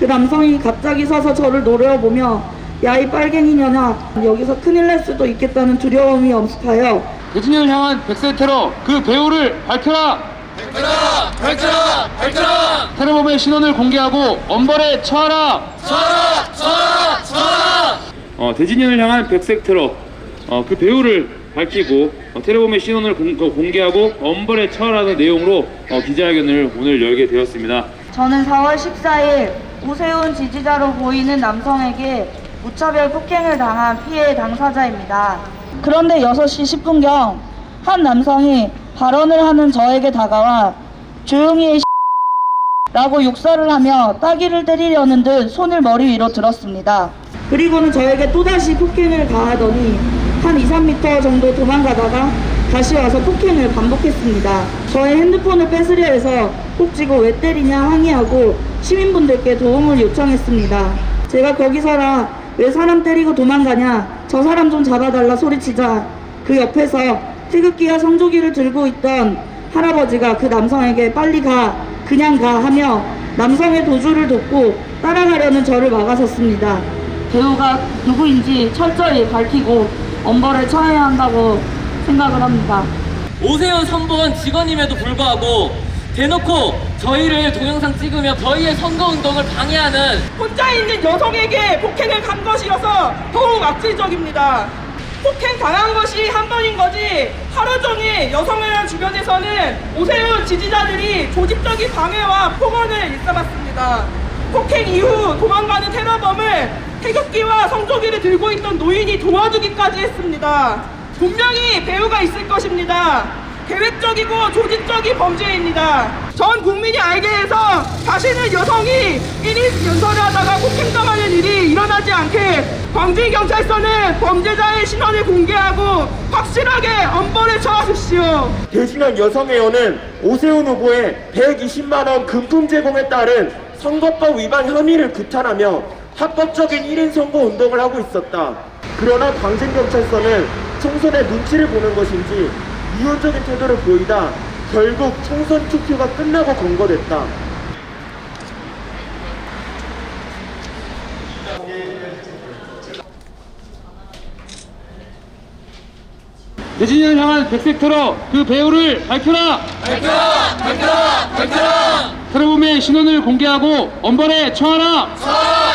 그 남성이 갑자기 서서 저를 노려보며 야이 빨갱이년아 여기서 큰일 날 수도 있겠다는 두려움이 엄습하여 대진이를 향한 백세 테러 그 배후를 밝혀라! 밝혀라! 밝혀라! 밝혀라! 테러범의 신원을 공개하고 엄벌에 처하라! 쳐라! 쳐라! 쳐라! 어, 대진이를 향한 백색 테러 어, 그 배후를 밝히고 어, 테러범의 신원을 공, 그 공개하고 엄벌에 처하라는 내용으로 어, 기자회견을 오늘 열게 되었습니다. 저는 4월 14일 오세훈 지지자로 보이는 남성에게 무차별 폭행을 당한 피해 당사자입니다. 그런데 6시 10분경 한 남성이 발언을 하는 저에게 다가와 조용히 해 라고 욕설을 하며 따귀를 때리려는 듯 손을 머리 위로 들었습니다. 그리고는 저에게 또다시 폭행을 가하더니 한 2, 3m 정도 도망가다가 다시 와서 폭행을 반복했습니다. 저의 핸드폰을 뺏으려 해서 꼭 쥐고 왜 때리냐 항의하고 시민분들께 도움을 요청했습니다. 제가 거기서라 왜 사람 때리고 도망가냐 저 사람 좀 잡아달라 소리치자 그 옆에서 태극기와 성조기를 들고 있던 할아버지가 그 남성에게 빨리 가 그냥 가 하며 남성의 도주를 돕고 따라가려는 저를 막아섰습니다. 배우가 누구인지 철저히 밝히고 엄벌에 처해야 한다고 생각을 합니다. 오세훈 선본 직원임에도 불구하고 대놓고 저희를 동영상 찍으며 저희의 선거운동을 방해하는 혼자 있는 여성에게 폭행을 간 것이어서 더욱 악질적입니다. 폭행 당한 것이 한 번인 거지 하루 종일 여성을 주변에서는 오세훈 지지자들이 조직적인 방해와 폭언을 일삼았습니다. 폭행 이후 도망가는 테러범을 태극기와 성조기를 들고 있던 노인이 도와주기까지 했습니다. 분명히 배우가 있을 것입니다. 계획적이고 조직적인 범죄입니다. 전 국민이 알게 해서 다시는 여성이 1인 연설을 하다가 폭행당하는 일이 일어나지 않게 광주경찰서는 범죄자의 신원을 공개하고 확실하게 엄벌에 처하십시오. 대신한 여성회원은 오세훈 후보의 120만 원 금품 제공에 따른 선거법 위반 혐의를 규탄하며 합법적인 1인 선거 운동을 하고 있었다. 그러나 광진경찰서는 총선의 눈치를 보는 것인지 이혼적인 태도를 보이다 결국 총선 투표가 끝나고 검거됐다. 대진이를 향한 백색 테러 그 배후를 밝혀라! 밝혀라! 밝혀라! 밝혀라! 테러범의 신원을 공개하고 엄벌에 처하라! 쳐라!